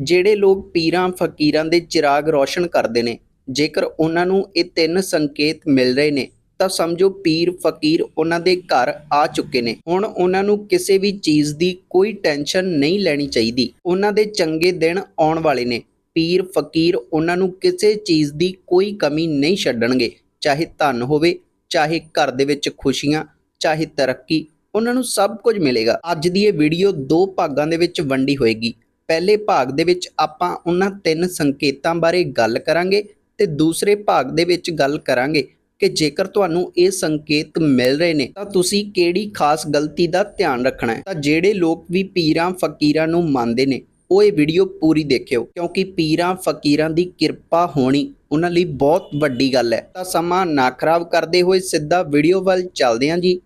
ਜਿਹੜੇ ਲੋਕ ਪੀਰਾਂ, ਫਕੀਰਾਂ ਦੇ ਚਿਰਾਗ ਰੋਸ਼ਨ ਕਰਦੇ ਨੇ, ਜੇਕਰ ਉਹਨਾਂ ਨੂੰ ਇਹ ਤਿੰਨ ਸੰਕੇਤ ਮਿਲ ਰਹੇ ਨੇ, ਤਾਂ ਸਮਝੋ ਪੀਰ, ਫਕੀਰ ਉਹਨਾਂ ਦੇ ਘਰ ਆ ਚੁੱਕੇ ਨੇ। ਹੁਣ ਉਹਨਾਂ ਨੂੰ ਕਿਸੇ ਵੀ ਚੀਜ਼ ਦੀ ਕੋਈ ਟੈਨਸ਼ਨ ਨਹੀਂ ਲੈਣੀ ਚਾਹੀਦੀ। ਉਹਨਾਂ ਦੇ ਚੰਗੇ ਦਿਨ ਆਉਣ ਵਾਲੇ ਨੇ। ਪੀਰ, ਫਕੀਰ ਉਹਨਾਂ ਨੂੰ ਕਿਸੇ ਚੀਜ਼ ਦੀ ਕੋਈ ਕਮੀ ਨਹੀਂ ਛੱਡਣਗੇ। ਚਾਹੇ ਧਨ ਹੋਵੇ, ਚਾਹੇ ਘਰ ਦੇ ਵਿੱਚ ਖੁਸ਼ੀਆਂ, ਚਾਹੇ ਤਰੱਕੀ, ਉਹਨਾਂ ਨੂੰ ਸਭ ਕੁਝ ਮਿਲੇਗਾ। ਅੱਜ ਦੀ ਇਹ ਵੀਡੀਓ ਦੋ ਭਾਗਾਂ ਦੇ ਵਿੱਚ ਵੰਡੀ ਹੋਏਗੀ। ਪਹਿਲੇ ਭਾਗ ਦੇ ਵਿੱਚ ਆਪਾਂ ਉਹਨਾਂ ਤਿੰਨ ਸੰਕੇਤਾਂ ਬਾਰੇ ਗੱਲ ਕਰਾਂਗੇ ਤੇ ਦੂਸਰੇ ਭਾਗ ਦੇ ਵਿੱਚ ਗੱਲ ਕਰਾਂਗੇ ਕਿ ਜੇਕਰ ਤੁਹਾਨੂੰ ਇਹ ਸੰਕੇਤ ਮਿਲ ਰਹੇ ਨੇ, ਤਾਂ ਤੁਸੀਂ ਕਿਹੜੀ ਖਾਸ ਗਲਤੀ ਦਾ ਧਿਆਨ ਰੱਖਣਾ ਹੈ? ਤਾਂ ਜਿਹੜੇ ਲੋਕ ਵੀ ਪੀਰਾਂ ਫਕੀਰਾਂ ਨੂੰ ਮੰਨਦੇ ਨੇ, ਉਹ ਇਹ ਵੀਡੀਓ ਪੂਰੀ ਦੇਖਿਓ, ਕਿਉਂਕਿ ਪੀਰਾਂ ਫਕੀਰਾਂ ਦੀ ਕਿਰਪਾ ਹੋਣੀ ਉਹਨਾਂ ਲਈ ਬਹੁਤ ਵੱਡੀ ਗੱਲ ਹੈ। ਤਾਂ ਸਮਾਂ ਨਾ ਖਰਾਬ ਕਰਦੇ ਹੋਏ ਸਿੱਧਾ ਵੀਡੀਓ ਵੱਲ ਚੱਲਦੇ ਹਾਂ ਜੀ।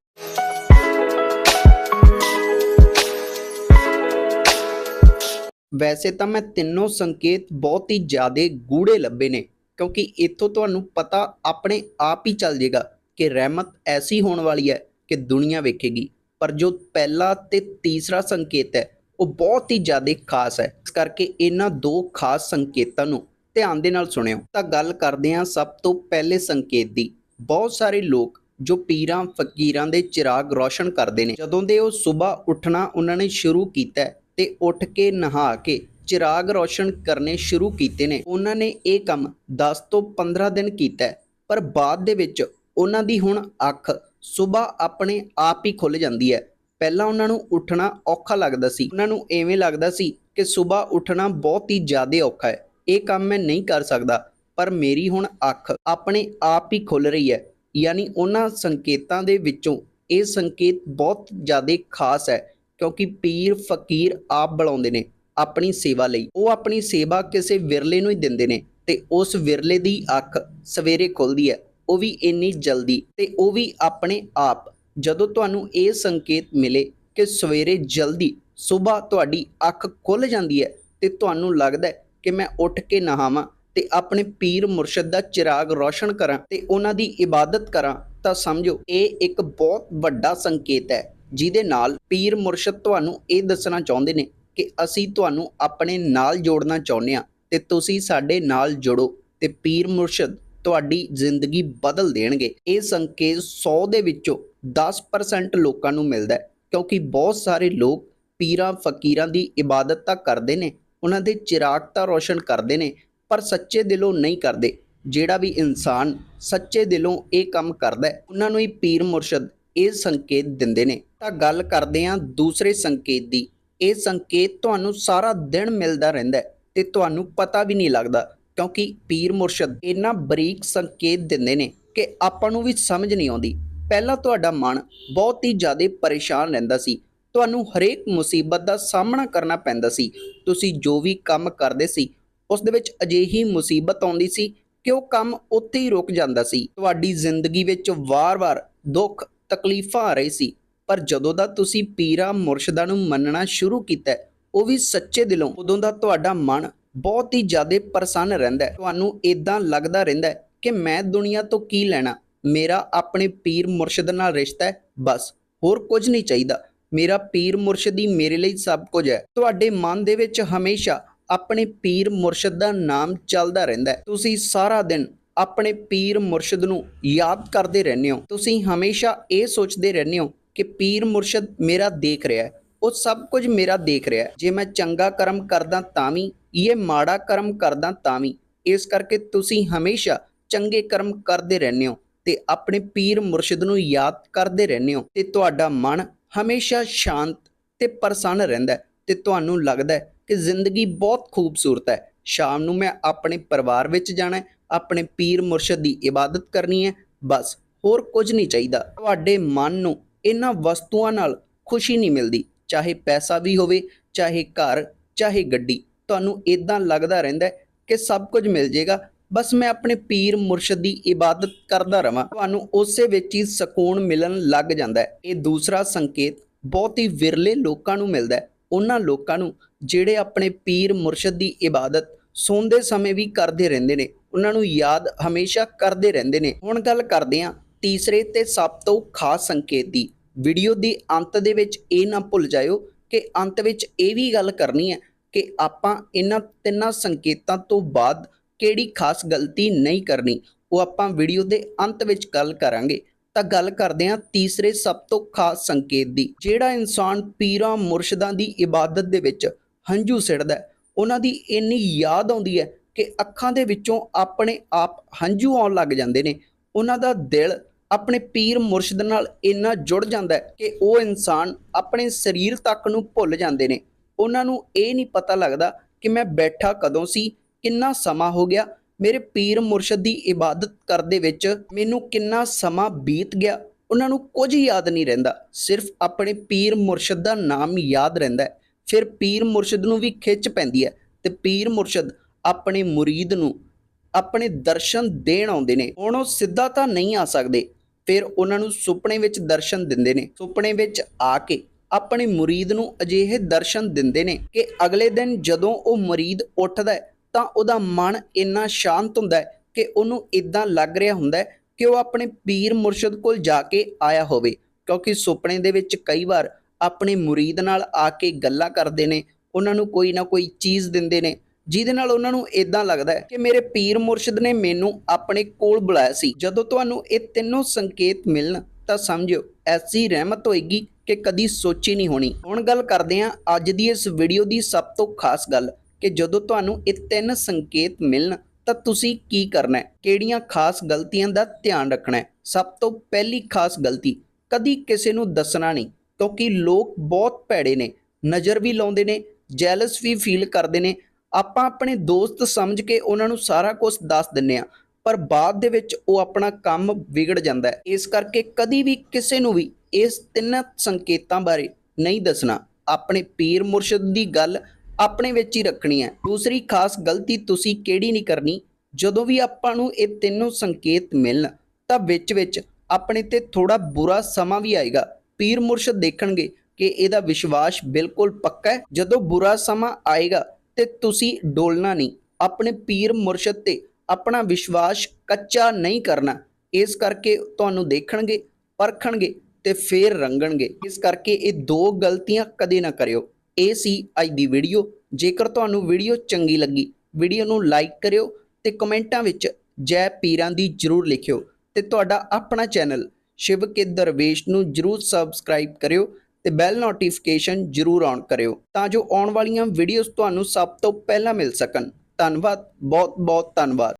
ਵੈਸੇ ਤਾਂ ਮੈਂ ਤਿੰਨੋਂ ਸੰਕੇਤ ਬਹੁਤ ਹੀ ਜ਼ਿਆਦੇ ਗੂੜੇ ਲੱਭੇ ਨੇ, ਕਿਉਂਕਿ ਇੱਥੋਂ ਤੁਹਾਨੂੰ ਪਤਾ ਆਪਣੇ ਆਪ ਹੀ ਚੱਲ ਜਾਏਗਾ ਕਿ ਰਹਿਮਤ ਐਸੀ ਹੋਣ ਵਾਲੀ ਹੈ ਕਿ ਦੁਨੀਆ ਵੇਖੇਗੀ। ਪਰ ਜੋ ਪਹਿਲਾ ਤੇ ਤੀਸਰਾ ਸੰਕੇਤ ਹੈ, ਉਹ ਬਹੁਤ ਹੀ ਜ਼ਿਆਦੇ ਖਾਸ ਹੈ। ਇਸ ਕਰਕੇ ਇਹਨਾਂ ਦੋ ਖਾਸ ਸੰਕੇਤਾਂ ਨੂੰ ਧਿਆਨ ਦੇ ਨਾਲ ਸੁਣਿਓ। ਤਾਂ ਗੱਲ ਕਰਦੇ ਹਾਂ ਸਭ ਤੋਂ ਪਹਿਲੇ ਸੰਕੇਤ ਦੀ। ਬਹੁਤ ਸਾਰੇ ਲੋਕ ਜੋ ਪੀਰਾਂ, ਫਕੀਰਾਂ ਦੇ ਚਿਰਾਗ ਰੋਸ਼ਨ ਕਰਦੇ ਨੇ, ਜਦੋਂ ਦੇ ਉਹ ਸਵੇਰ ਉੱਠਣਾ ਉਹਨਾਂ ਨੇ ਸ਼ੁਰੂ ਕੀਤਾ ਤੇ ਉੱਠ ਕੇ ਨਹਾ ਕੇ ਚਿਰਾਗ ਰੌਸ਼ਨ ਕਰਨੇ ਸ਼ੁਰੂ ਕੀਤੇ ਨੇ। ਉਹਨਾਂ ਨੇ ਇਹ ਕੰਮ 10 ਤੋਂ 15 ਦਿਨ ਕੀਤਾ ਪਰ ਬਾਅਦ ਦੇ ਵਿੱਚ ਉਹਨਾਂ ਦੀ ਹੁਣ ਅੱਖ ਸਵੇਰ ਆਪਣੇ ਆਪ ਹੀ ਖੁੱਲ ਜਾਂਦੀ ਹੈ। ਪਹਿਲਾਂ ਉਹਨਾਂ ਨੂੰ ਉੱਠਣਾ ਔਖਾ ਲੱਗਦਾ ਸੀ। ਉਹਨਾਂ ਨੂੰ ਐਵੇਂ ਲੱਗਦਾ ਸੀ ਕਿ ਸਵੇਰ ਉੱਠਣਾ ਬਹੁਤ ਹੀ ਜ਼ਿਆਦਾ ਔਖਾ ਹੈ। ਇਹ ਕੰਮ ਮੈਂ ਨਹੀਂ ਕਰ ਸਕਦਾ, ਪਰ ਮੇਰੀ ਹੁਣ ਅੱਖ ਆਪਣੇ ਆਪ ਹੀ ਖੁੱਲ ਰਹੀ ਹੈ। ਯਾਨੀ ਉਹਨਾਂ ਸੰਕੇਤਾਂ ਦੇ ਵਿੱਚੋਂ ਇਹ ਸੰਕੇਤ ਬਹੁਤ ਜ਼ਿਆਦਾ ਖਾਸ ਹੈ ਕਿਉਂਕਿ ਪੀਰ, ਫਕੀਰ ਆਪ ਬੁਲਾਉਂਦੇ ਨੇ ਆਪਣੀ ਸੇਵਾ ਲਈ। ਉਹ ਆਪਣੀ ਸੇਵਾ ਕਿਸੇ ਵਿਰਲੇ ਨੂੰ ਹੀ ਦਿੰਦੇ ਨੇ ਤੇ ਉਸ ਵਿਰਲੇ ਦੀ ਅੱਖ ਸਵੇਰੇ ਖੁੱਲਦੀ ਹੈ। ਉਹ ਵੀ ਇੰਨੀ ਜਲਦੀ ਤੇ ਉਹ ਵੀ ਆਪਣੇ ਆਪ। ਜਦੋਂ ਤੁਹਾਨੂੰ ਇਹ ਸੰਕੇਤ ਮਿਲੇ ਕਿ ਸਵੇਰੇ ਜਲਦੀ ਸਵੇਰ ਤੁਹਾਡੀ ਅੱਖ ਖੁੱਲ ਜਾਂਦੀ ਹੈ ਤੇ ਤੁਹਾਨੂੰ ਲੱਗਦਾ ਹੈ ਕਿ ਮੈਂ ਉੱਠ ਕੇ ਨਹਾਵਾਂ ਤੇ ਆਪਣੇ ਪੀਰ ਮੁਰਸ਼ਿਦ ਦਾ ਚਿਰਾਗ ਰੋਸ਼ਨ ਕਰਾਂ ਤੇ ਉਹਨਾਂ ਦੀ ਇਬਾਦਤ ਕਰਾਂ, ਤਾਂ ਸਮਝੋ ਇਹ ਇੱਕ ਬਹੁਤ ਵੱਡਾ ਸੰਕੇਤ ਹੈ। ਜਿਹਦੇ ਨਾਲ ਪੀਰ ਮੁਰਸ਼ਦ ਤੁਹਾਨੂੰ ਇਹ ਦੱਸਣਾ ਚਾਹੁੰਦੇ ਨੇ ਕਿ ਅਸੀਂ ਤੁਹਾਨੂੰ ਆਪਣੇ ਨਾਲ ਜੋੜਨਾ ਚਾਹੁੰਦੇ ਹਾਂ ਤੇ ਤੁਸੀਂ ਸਾਡੇ ਨਾਲ ਜੁੜੋ ਤੇ ਪੀਰ ਮੁਰਸ਼ਦ ਤੁਹਾਡੀ ਜ਼ਿੰਦਗੀ ਬਦਲ ਦੇਣਗੇ। ਇਹ ਸੰਕੇਤ 100 ਦੇ ਵਿੱਚੋਂ 10% ਲੋਕਾਂ ਨੂੰ ਮਿਲਦਾ ਹੈ, ਕਿਉਂਕਿ ਬਹੁਤ ਸਾਰੇ ਲੋਕ ਪੀਰਾਂ ਫਕੀਰਾਂ ਦੀ ਇਬਾਦਤ ਤਾਂ ਕਰਦੇ ਨੇ, ਉਹਨਾਂ ਦੇ ਚਿਰਾਗ ਤਾਂ ਰੋਸ਼ਨ ਕਰਦੇ ਨੇ, ਪਰ ਸੱਚੇ ਦਿਲੋਂ ਨਹੀਂ ਕਰਦੇ। ਜਿਹੜਾ ਵੀ ਇਨਸਾਨ ਸੱਚੇ ਦਿਲੋਂ ਇਹ ਕੰਮ ਕਰਦਾ ਹੈ, ਉਹਨਾਂ ਨੂੰ ਹੀ ਪੀਰ ਮੁਰਸ਼ਦ ਇਹ ਸੰਕੇਤ ਦਿੰਦੇ ਨੇ। ਤਾਂ ਗੱਲ ਕਰਦੇ ਹਾਂ ਦੂਸਰੇ ਸੰਕੇਤ ਦੀ। ਇਹ ਸੰਕੇਤ ਤੁਹਾਨੂੰ ਸਾਰਾ ਦਿਨ ਮਿਲਦਾ ਰਹਿੰਦਾ ਹੈ ਤੇ ਤੁਹਾਨੂੰ ਪਤਾ ਵੀ ਨਹੀਂ ਲੱਗਦਾ ਕਿਉਂਕਿ ਪੀਰ ਮੁਰਸ਼ਿਦ ਇੰਨਾ ਬਰੀਕ ਸੰਕੇਤ ਦਿੰਦੇ ਨੇ ਕਿ ਆਪਾਂ ਨੂੰ ਵੀ ਸਮਝ ਨਹੀਂ ਆਉਂਦੀ। ਪਹਿਲਾਂ ਤੁਹਾਡਾ ਮਨ ਬਹੁਤ ਹੀ ਜ਼ਿਆਦਾ ਪਰੇਸ਼ਾਨ ਰਹਿੰਦਾ ਸੀ। ਤੁਹਾਨੂੰ ਹਰੇਕ ਮੁਸੀਬਤ ਦਾ ਸਾਹਮਣਾ ਕਰਨਾ ਪੈਂਦਾ ਸੀ। ਤੁਸੀਂ ਜੋ ਵੀ ਕੰਮ ਕਰਦੇ ਸੀ, ਉਸ ਦੇ ਵਿੱਚ ਅਜਿਹੀ ਮੁਸੀਬਤ ਆਉਂਦੀ ਸੀ ਕਿ ਉਹ ਕੰਮ ਉੱਥੇ ਹੀ ਰੁਕ ਜਾਂਦਾ ਸੀ। ਤੁਹਾਡੀ ਜ਼ਿੰਦਗੀ ਵਿੱਚ ਵਾਰ-ਵਾਰ ਦੁੱਖ ਤਕਲੀਫਾਂ ਆ ਰਹੀ ਸੀ। ਪਰ ਜਦੋਂ ਦਾ ਤੁਸੀਂ ਪੀਰਾਂ ਮੁਰਸ਼ਿਦਾਂ ਨੂੰ ਮੰਨਣਾ ਸ਼ੁਰੂ ਕੀਤਾ ਉਹ ਵੀ ਸੱਚੇ ਦਿਲੋਂ, ਉਦੋਂ ਦਾ ਤੁਹਾਡਾ ਮਨ ਬਹੁਤ ਹੀ ਜ਼ਿਆਦਾ ਪ੍ਰਸੰਨ ਰਹਿੰਦਾ ਹੈ। ਤੁਹਾਨੂੰ ਇਦਾਂ ਲੱਗਦਾ ਰਹਿੰਦਾ ਹੈ ਕਿ ਮੈਂ ਦੁਨੀਆ ਤੋਂ ਕੀ ਲੈਣਾ? ਮੇਰਾ ਆਪਣੇ ਪੀਰ ਮੁਰਸ਼ਿਦ ਨਾਲ ਰਿਸ਼ਤਾ ਹੈ, ਬਸ, ਹੋਰ ਕੁਝ ਨਹੀਂ ਚਾਹੀਦਾ। ਮੇਰਾ ਪੀਰ ਮੁਰਸ਼ਿਦ ਹੀ ਮੇਰੇ ਲਈ ਸਭ ਕੁਝ ਹੈ। ਤੁਹਾਡੇ ਮਨ ਦੇ ਵਿੱਚ ਹਮੇਸ਼ਾ ਆਪਣੇ ਪੀਰ ਮੁਰਸ਼ਿਦ ਦਾ ਨਾਮ ਚੱਲਦਾ ਰਹਿੰਦਾ ਹੈ। ਤੁਸੀਂ ਸਾਰਾ ਦਿਨ ਆਪਣੇ ਪੀਰ ਮੁਰਸ਼ਿਦ ਨੂੰ ਯਾਦ ਕਰਦੇ ਰਹਿੰਦੇ ਹੋ। ਤੁਸੀਂ ਹਮੇਸ਼ਾ ਇਹ ਸੋਚਦੇ ਰਹਿੰਦੇ ਹੋ ਕਿ ਪੀਰ ਮੁਰਸ਼ਿਦ ਮੇਰਾ ਦੇਖ ਰਿਹਾ ਹੈ। ਉਹ ਸਭ ਕੁਝ ਮੇਰਾ ਦੇਖ ਰਿਹਾ ਹੈ। ਜੇ ਮੈਂ ਚੰਗਾ ਕਰਮ ਕਰਦਾ ਤਾਂ ਵੀ ਇਹ ਮਾੜਾ ਕਰਮ ਕਰਦਾ ਤਾਂ ਵੀ। ਇਸ ਕਰਕੇ ਤੁਸੀਂ ਹਮੇਸ਼ਾ ਚੰਗੇ ਕਰਮ ਕਰਦੇ ਰਹਿੰਦੇ ਹੋ ਤੇ ਆਪਣੇ ਪੀਰ ਮੁਰਸ਼ਿਦ ਨੂੰ ਯਾਦ ਕਰਦੇ ਰਹਿੰਦੇ ਹੋ। ਤੇ ਤੁਹਾਡਾ ਮਨ ਹਮੇਸ਼ਾ ਸ਼ਾਂਤ ਤੇ ਪ੍ਰਸੰਨ ਰਹਿੰਦਾ ਹੈ। ਤੇ ਤੁਹਾਨੂੰ ਲੱਗਦਾ ਕਿ ਜ਼ਿੰਦਗੀ ਬਹੁਤ ਖੂਬਸੂਰਤ ਹੈ। ਸ਼ਾਮ ਨੂੰ ਮੈਂ ਆਪਣੇ ਪਰਿਵਾਰ ਵਿੱਚ ਜਾਣਾ ਹੈ। ਆਪਣੇ ਪੀਰ ਮੁਰਸ਼ਦ ਦੀ ਇਬਾਦਤ ਕਰਨੀ ਹੈ। ਬਸ, ਹੋਰ ਕੁਝ ਨਹੀਂ ਚਾਹੀਦਾ। ਤੁਹਾਡੇ ਮਨ ਨੂੰ ਇਹਨਾਂ ਵਸਤੂਆਂ ਨਾਲ ਖੁਸ਼ੀ ਨਹੀਂ ਮਿਲਦੀ। ਚਾਹੇ ਪੈਸਾ ਵੀ ਹੋਵੇ, ਚਾਹੇ ਘਰ, ਚਾਹੇ ਗੱਡੀ, ਤੁਹਾਨੂੰ ਇਦਾਂ ਲੱਗਦਾ ਰਹਿੰਦਾ ਕਿ ਸਭ ਕੁਝ ਮਿਲ ਜਾਏਗਾ। ਬਸ ਮੈਂ ਆਪਣੇ ਪੀਰ ਮੁਰਸ਼ਦ ਦੀ ਇਬਾਦਤ ਕਰਦਾ ਰਵਾਂ। ਤੁਹਾਨੂੰ ਉਸੇ ਵਿੱਚ ਹੀ ਸਕੂਨ ਮਿਲਣ ਲੱਗ ਜਾਂਦਾ ਹੈ। ਇਹ ਦੂਸਰਾ ਸੰਕੇਤ ਬਹੁਤ ਹੀ ਵਿਰਲੇ ਲੋਕਾਂ ਨੂੰ ਮਿਲਦਾ ਹੈ। ਉਹਨਾਂ ਲੋਕਾਂ ਨੂੰ ਜਿਹੜੇ ਆਪਣੇ ਪੀਰ ਮੁਰਸ਼ਦ ਦੀ ਇਬਾਦਤ ਸੌਂਦੇ ਸਮੇਂ ਵੀ ਕਰਦੇ ਰਹਿੰਦੇ ਨੇ। ਉਹਨਾਂ ਨੂੰ ਯਾਦ ਹਮੇਸ਼ਾ ਕਰਦੇ ਰਹਿੰਦੇ ਨੇ। ਹੁਣ ਗੱਲ ਕਰਦੇ ਹਾਂ ਤੀਸਰੇ ਤੇ ਸਭ ਤੋਂ ਖਾਸ ਸੰਕੇਤ ਦੀ। ਵੀਡੀਓ ਦੀ ਅੰਤ ਦੇ ਵਿੱਚ ਇਹ ਨਾ ਭੁੱਲ ਜਾਇਓ ਕਿ ਅੰਤ ਵਿੱਚ ਇਹ ਵੀ ਗੱਲ ਕਰਨੀ ਹੈ ਕਿ ਆਪਾਂ ਇਹਨਾਂ ਤਿੰਨਾਂ ਸੰਕੇਤਾਂ ਤੋਂ ਬਾਅਦ ਕਿਹੜੀ ਖਾਸ ਗਲਤੀ ਨਹੀਂ ਕਰਨੀ। ਉਹ ਆਪਾਂ ਵੀਡੀਓ ਦੇ ਅੰਤ ਵਿੱਚ ਗੱਲ ਕਰਾਂਗੇ। ਤਾਂ ਗੱਲ ਕਰਦੇ ਹਾਂ ਤੀਸਰੇ ਸਭ ਤੋਂ ਖਾਸ ਸੰਕੇਤ ਦੀ। ਜਿਹੜਾ ਇਨਸਾਨ ਪੀਰਾਂ ਮੁਰਸ਼ਿਦਾਂ ਦੀ ਇਬਾਦਤ ਦੇ ਵਿੱਚ ਹੰਝੂ ਸਿੜਦਾ ਉਹਨਾਂ ਦੀ ਇੰਨੀ ਯਾਦ ਆਉਂਦੀ ਹੈ ਕਿ ਅੱਖਾਂ ਦੇ ਵਿੱਚੋਂ ਆਪਣੇ ਆਪ ਹੰਝੂ ਆਉਣ ਲੱਗ ਜਾਂਦੇ ਨੇ। ਉਹਨਾਂ ਦਾ ਦਿਲ ਆਪਣੇ ਪੀਰ ਮੁਰਸ਼ਿਦ ਨਾਲ ਇੰਨਾ ਜੁੜ ਜਾਂਦਾ ਹੈ ਕਿ ਉਹ ਇਨਸਾਨ ਆਪਣੇ ਸਰੀਰ ਤੱਕ ਨੂੰ ਭੁੱਲ ਜਾਂਦੇ ਨੇ। ਉਹਨਾਂ ਨੂੰ ਇਹ ਨਹੀਂ ਪਤਾ ਲੱਗਦਾ ਕਿ ਮੈਂ ਬੈਠਾ ਕਦੋਂ ਸੀ, ਕਿੰਨਾ ਸਮਾਂ ਹੋ ਗਿਆ, ਮੇਰੇ ਪੀਰ ਮੁਰਸ਼ਿਦ ਦੀ ਇਬਾਦਤ ਕਰਦੇ ਵਿੱਚ ਮੈਨੂੰ ਕਿੰਨਾ ਸਮਾਂ ਬੀਤ ਗਿਆ। ਉਹਨਾਂ ਨੂੰ ਕੁਝ ਯਾਦ ਨਹੀਂ ਰਹਿੰਦਾ, ਸਿਰਫ ਆਪਣੇ ਪੀਰ ਮੁਰਸ਼ਿਦ ਦਾ ਨਾਮ ਯਾਦ ਰਹਿੰਦਾ ਫਿਰ ਪੀਰ ਮੁਰਸ਼ਿਦ ਨੂੰ ਵੀ ਖਿੱਚ ਪੈਂਦੀ ਹੈ ਤੇ ਪੀਰ ਮੁਰਸ਼ਿਦ ਆਪਣੇ ਮੁਰੀਦ ਨੂੰ, ਆਪਣੇ ਦਰਸ਼ਨ ਦੇਣ ਆਉਂਦੇ ਨੇ। ਹੁਣ ਉਹ ਸਿੱਧਾ ਤਾਂ ਨਹੀਂ ਆ ਸਕਦੇ, ਫਿਰ ਉਹਨਾਂ ਨੂੰ ਸੁਪਨੇ ਵਿੱਚ ਦਰਸ਼ਨ ਦਿੰਦੇ ਨੇ। ਸੁਪਨੇ ਵਿੱਚ ਆ ਕੇ ਆਪਣੇ ਮੁਰੀਦ ਨੂੰ ਅਜਿਹੇ ਦਰਸ਼ਨ ਦਿੰਦੇ ਨੇ ਕਿ ਅਗਲੇ ਦਿਨ ਜਦੋਂ ਉਹ ਮੁਰੀਦ ਉੱਠਦਾ ਤਾਂ ਉਹਦਾ ਮਨ ਇੰਨਾ ਸ਼ਾਂਤ ਹੁੰਦਾ ਹੈ ਕਿ ਉਹਨੂੰ ਇਦਾਂ ਲੱਗ ਰਿਹਾ ਹੁੰਦਾ ਹੈ ਕਿ ਉਹ ਆਪਣੇ ਪੀਰ ਮੁਰਸ਼ਿਦ ਕੋਲ ਜਾ ਕੇ ਆਇਆ ਹੋਵੇ। ਕਿਉਂਕਿ ਸੁਪਨੇ ਦੇ ਵਿੱਚ ਕਈ ਵਾਰ ਆਪਣੇ ਮੁਰੀਦ ਨਾਲ ਆ ਕੇ ਗੱਲਾਂ ਕਰਦੇ ਨੇ, ਉਹਨਾਂ ਨੂੰ ਕੋਈ ਨਾ ਕੋਈ ਚੀਜ਼ ਦਿੰਦੇ ਨੇ ਜਿਹਦੇ ਨਾਲ ਉਹਨਾਂ ਨੂੰ ਇਦਾਂ ਲੱਗਦਾ ਹੈ ਕਿ ਮੇਰੇ ਪੀਰ ਮੁਰਸ਼ਿਦ ਨੇ ਮੈਨੂੰ ਆਪਣੇ ਕੋਲ ਬੁਲਾਇਆ ਸੀ। ਜਦੋਂ ਤੁਹਾਨੂੰ ਇਹ ਤਿੰਨੋਂ ਸੰਕੇਤ ਮਿਲਣ, ਤਾਂ ਸਮਝਿਓ, ਐਸੀ ਰਹਿਮਤ ਹੋਏਗੀ ਕਿ ਕਦੀ ਸੋਚੀ ਨਹੀਂ ਹੋਣੀ। ਹੁਣ ਗੱਲ ਕਰਦੇ ਹਾਂ ਅੱਜ ਦੀ ਇਸ ਵੀਡੀਓ ਦੀ ਸਭ ਤੋਂ ਖਾਸ ਗੱਲ ਕਿ ਜਦੋਂ ਤੁਹਾਨੂੰ ਇਹ ਤਿੰਨ ਸੰਕੇਤ ਮਿਲਣ, ਤਾਂ ਤੁਸੀਂ ਕੀ ਕਰਨਾ ਹੈ? ਕਿਹੜੀਆਂ ਖਾਸ ਗਲਤੀਆਂ ਦਾ ਧਿਆਨ ਰੱਖਣਾ ਹੈ? ਸਭ ਤੋਂ ਪਹਿਲੀ ਖਾਸ ਗਲਤੀ, ਕਦੀ ਕਿਸੇ ਨੂੰ ਦੱਸਣਾ ਨਹੀਂ, ਕਿਉਂਕਿ ਲੋਕ ਬਹੁਤ ਭੈੜੇ ਨੇ, ਨਜ਼ਰ ਵੀ ਲਾਉਂਦੇ ਨੇ ਜੈਲਸ ਵੀ ਫੀਲ ਕਰਦੇ ਨੇ ਆਪਾਂ ਆਪਣੇ ਦੋਸਤ ਸਮਝ ਕੇ ਉਹਨਾਂ ਨੂੰ ਸਾਰਾ ਕੁਝ ਦੱਸ ਦਿੰਨੇ ਆ, ਪਰ ਬਾਅਦ ਦੇ ਵਿੱਚ ਉਹ ਆਪਣਾ ਕੰਮ ਵਿਗੜ ਜਾਂਦਾ ਹੈ। ਇਸ ਕਰਕੇ ਕਦੀ ਵੀ ਕਿਸੇ ਨੂੰ ਵੀ ਇਸ ਤਿੰਨ ਸੰਕੇਤਾਂ ਬਾਰੇ ਨਹੀਂ ਦੱਸਣਾ। ਆਪਣੇ ਪੀਰ ਮੁਰਸ਼ਿਦ ਦੀ ਗੱਲ ਆਪਣੇ ਵਿੱਚ ਹੀ ਰੱਖਣੀ ਹੈ। ਦੂਸਰੀ ਖਾਸ ਗਲਤੀ ਤੁਸੀਂ ਕਿਹੜੀ ਨਹੀਂ ਕਰਨੀ? ਜਦੋਂ ਵੀ ਆਪਾਂ ਨੂੰ ਇਹ ਤਿੰਨੋਂ ਸੰਕੇਤ ਮਿਲਣ, ਤਾਂ ਵਿੱਚ ਵਿੱਚ ਆਪਣੇ ਤੇ ਥੋੜਾ ਬੁਰਾ ਸਮਾਂ ਵੀ ਆਏਗਾ। ਪੀਰ ਮੁਰਸ਼ਿਦ ਦੇਖਣਗੇ ਕਿ ਇਹਦਾ ਵਿਸ਼ਵਾਸ ਬਿਲਕੁਲ ਪੱਕਾ ਹੈ। ਜਦੋਂ ਬੁਰਾ ਸਮਾਂ ਆਏਗਾ ਤੇ ਤੁਸੀਂ ਡੋਲਣਾ ਨਹੀਂ। ਆਪਣੇ ਪੀਰ ਮੁਰਸ਼ਦ ਤੇ ਆਪਣਾ ਵਿਸ਼ਵਾਸ ਕੱਚਾ ਨਹੀਂ ਕਰਨਾ। ਇਸ ਕਰਕੇ ਤੁਹਾਨੂੰ ਦੇਖਣਗੇ, ਪਰਖਣਗੇ ਤੇ ਫੇਰ ਰੰਗਣਗੇ। ਇਸ ਕਰਕੇ ਇਹ ਦੋ ਗਲਤੀਆਂ ਕਦੇ ਨਾ ਕਰਿਓ। ਇਹ ਸੀ ਅੱਜ ਦੀ ਵੀਡੀਓ। ਜੇਕਰ ਤੁਹਾਨੂੰ ਵੀਡੀਓ ਚੰਗੀ ਲੱਗੀ, ਵੀਡੀਓ ਨੂੰ ਲਾਈਕ ਕਰਿਓ ਤੇ ਕਮੈਂਟਾਂ ਵਿੱਚ ਜੈ ਪੀਰਾਂ ਦੀ ਜਰੂਰ ਲਿਖਿਓ ਤੇ ਤੁਹਾਡਾ ਆਪਣਾ ਚੈਨਲ ਸ਼ਿਵ ਕੇ ਦਰਵੇਸ਼ ਨੂੰ ਜਰੂਰ ਸਬਸਕ੍ਰਾਈਬ ਕਰਿਓ। ਤੇ ਬੈਲ ਨੋਟੀਫਿਕੇਸ਼ਨ ਜਰੂਰ ਔਨ ਕਰਿਓ ਤਾਂ ਜੋ ਆਉਣ ਵਾਲੀਆਂ ਵੀਡੀਓਜ਼ ਤੁਹਾਨੂੰ ਸਭ ਤੋਂ ਪਹਿਲਾਂ ਮਿਲ ਸਕਣ। ਧੰਨਵਾਦ ਬਹੁਤ ਬਹੁਤ ਧੰਨਵਾਦ।